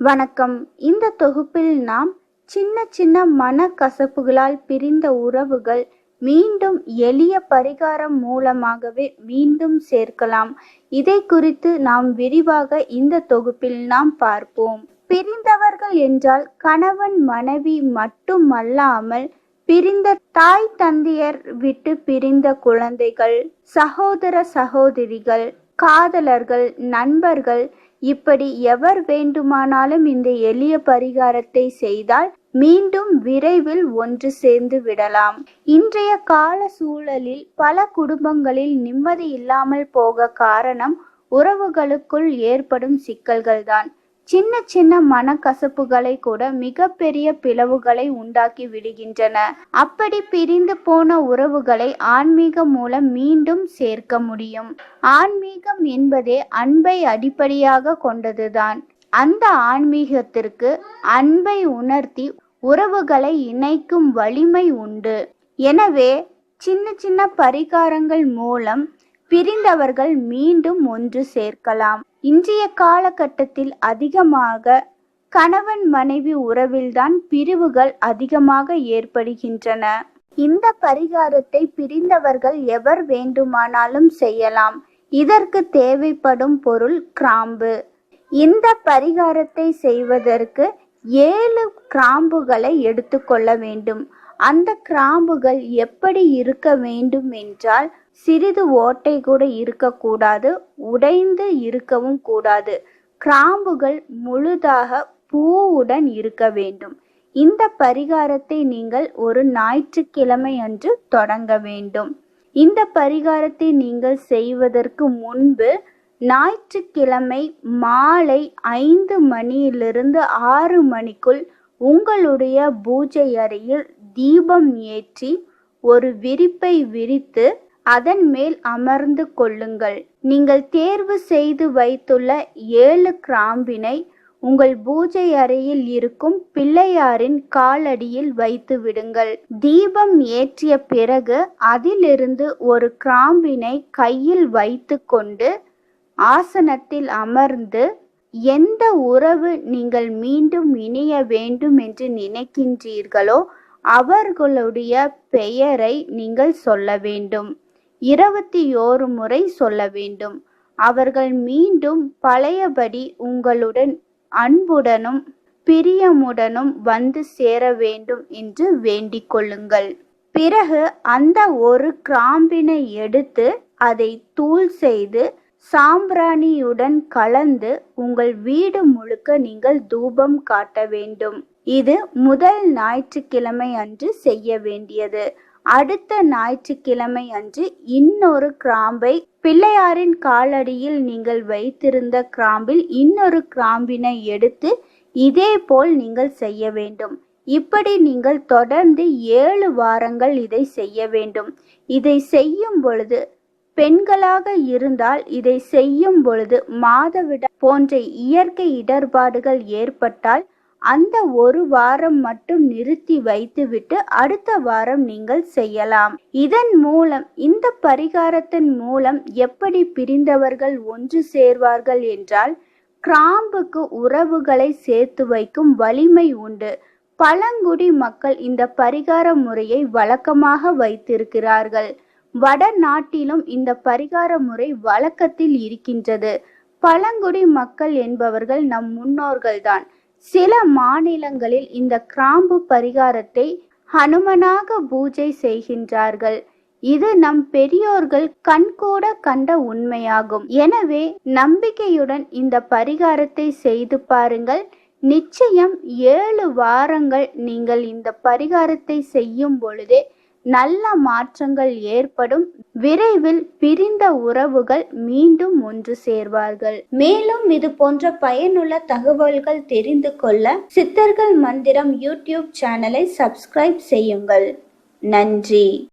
வணக்கம். இந்த தொகுப்பில் நாம் சின்ன சின்ன மனக்கசப்புகளால் பிரிந்த உறவுகள் மீண்டும் எளிய பரிகாரம் மூலமாகவே மீண்டும் சேர்க்கலாம். இதை குறித்து நாம் விரிவாக இந்த தொகுப்பில் நாம் பார்ப்போம். பிரிந்தவர்கள் என்றால் கணவன் மனைவி மட்டுமல்லாமல் பிரிந்த தாய் தந்தையர் விட்டு பிரிந்த குழந்தைகள் சகோதர சகோதரிகள் காதலர்கள் நண்பர்கள் இப்படி எவர் வேண்டுமானாலும் இந்த எளிய பரிகாரத்தை செய்தால் மீண்டும் விரைவில் ஒன்று சேர்ந்து விடலாம். இன்றைய கால சூழலில் பல குடும்பங்களில் நிம்மதி இல்லாமல் போக காரணம் உறவுகளுக்குள் ஏற்படும் சிக்கல்கள்தான். சின்ன சின்ன மனக்கசப்புகளை கூட மிகப்பெரிய பிளவுகளை உண்டாக்கி விடுகின்றன. அப்படி பிரிந்து போன உறவுகளை ஆன்மீகம் மூலம் மீண்டும் சேர்க்க முடியும். ஆன்மீகம் என்பதே அன்பை அடிப்படையாக கொண்டதுதான். அந்த ஆன்மீகத்திற்கு அன்பை உணர்த்தி உறவுகளை இணைக்கும் வலிமை உண்டு. எனவே சின்ன சின்ன பரிகாரங்கள் மூலம் பிரிந்தவர்கள் மீண்டும் ஒன்று சேர்க்கலாம். இன்றைய காலகட்டத்தில் அதிகமாக கணவன் மனைவி உறவில்தான் பிரிவுகள் அதிகமாக ஏற்படுகின்றன. இந்த பரிகாரத்தை பிரிந்தவர்கள் எவர் வேண்டுமானாலும் செய்யலாம். இதற்கு தேவைப்படும் பொருள் கிராம்பு. இந்த பரிகாரத்தை செய்வதற்கு ஏழு கிராம்புகளை எடுத்துக்கொள்ள வேண்டும். அந்த கிராம்புகள் எப்படி இருக்க வேண்டும் என்றால் சிறிது ஓட்டை கூட இருக்கக்கூடாது உடைந்து இருக்கவும் கூடாது. கிராம்புகள் முழுதாக பூவுடன் இருக்க வேண்டும். இந்த பரிகாரத்தை நீங்கள் ஒரு ஞாயிற்றுக்கிழமை அன்று தொடங்க வேண்டும். இந்த பரிகாரத்தை நீங்கள் செய்வதற்கு முன்பு ஞாயிற்றுக்கிழமை மாலை ஐந்து மணியிலிருந்து ஆறு மணிக்குள் உங்களுடைய பூஜை அறையில் தீபம் ஏற்றி ஒரு விரிப்பை விரித்து அதன் மேல் அமர்ந்து கொள்ளுங்கள். நீங்கள் தேர்வு செய்து வைத்துள்ள ஏழு கிராம்பினை உங்கள் பூஜை அறையில் இருக்கும் பிள்ளையாரின் காலடியில் வைத்து விடுங்கள். தீபம் ஏற்றிய பிறகு அதிலிருந்து ஒரு கிராம்பினை கையில் வைத்து கொண்டு ஆசனத்தில் அமர்ந்து எந்த உறவு நீங்கள் மீண்டும் இணைய வேண்டும் என்று நினைக்கின்றீர்களோ அவர்களுடைய பெயரை நீங்கள் சொல்ல வேண்டும். இருபத்தி ஓரு முறை சொல்ல வேண்டும். அவர்கள் மீண்டும் பழையபடி உங்களுடன் அன்புடனும் பிரியமுடனும் வந்து சேர வேண்டும் என்று வேண்டிக் கொள்ளுங்கள். பிறகு அந்த ஒரு கிராம்பினை எடுத்து அதை தூள் செய்து சாம்பிராணியுடன் கலந்து உங்கள் வீடு முழுக்க நீங்கள் தூபம் காட்ட வேண்டும். இது முதல் ஞாயிற்றுக்கிழமை அன்று செய்ய வேண்டியது. அடுத்த ஞாயிற்றுக்கிழமை அன்று இன்னொரு கிராம்பை பிள்ளையாரின் காலடியில் நீங்கள் வைத்திருந்த கிராம்பில் இன்னொரு கிராம்பினை எடுத்து இதே போல் நீங்கள் செய்ய வேண்டும். இப்படி நீங்கள் தொடர்ந்து ஏழு வாரங்கள் இதை செய்ய வேண்டும். இதை செய்யும் பொழுது பெண்களாக இருந்தால் இதை செய்யும் பொழுது மாதவிட போன்ற இயற்கை இடர்பாடுகள் ஏற்பட்டால் அந்த ஒரு வாரம் மட்டும் நிறுத்தி வைத்துவிட்டு அடுத்த வாரம் நீங்கள் செய்யலாம். இதன் மூலம் இந்த பரிகாரத்தின் மூலம் எப்படி பிரிந்தவர்கள் ஒன்று சேர்வார்கள் என்றால் கிராம்புக்கு உறவுகளை சேர்த்து வைக்கும் வலிமை உண்டு. பழங்குடி மக்கள் இந்த பரிகார முறையை வழக்கமாக வைத்திருக்கிறார்கள். வட நாட்டிலும் இந்த பரிகார முறை வழக்கத்தில் இருக்கின்றது. பழங்குடி மக்கள் என்பவர்கள் நம் முன்னோர்கள்தான். சில மாநிலங்களில் இந்த கிராம்பு பரிகாரத்தை ஹனுமனாக பூஜை செய்கின்றார்கள். இது நம் பெரியோர்கள் கண்கூட கண்ட உண்மையாகும். எனவே நம்பிக்கையுடன் இந்த பரிகாரத்தை செய்து பாருங்கள். நிச்சயம் ஏழு வாரங்கள் நீங்கள் இந்த பரிகாரத்தை செய்யும் பொழுதே நல்ல மாற்றங்கள் ஏற்படும். விரைவில் பிரிந்த உறவுகள் மீண்டும் ஒன்று சேர்வார்கள். மேலும் இது போன்ற பயனுள்ள தகவல்கள் தெரிந்து கொள்ள சித்தர்கள் மந்திரம் யூடியூப் சேனலை சப்ஸ்கிரைப் செய்யுங்கள். நன்றி.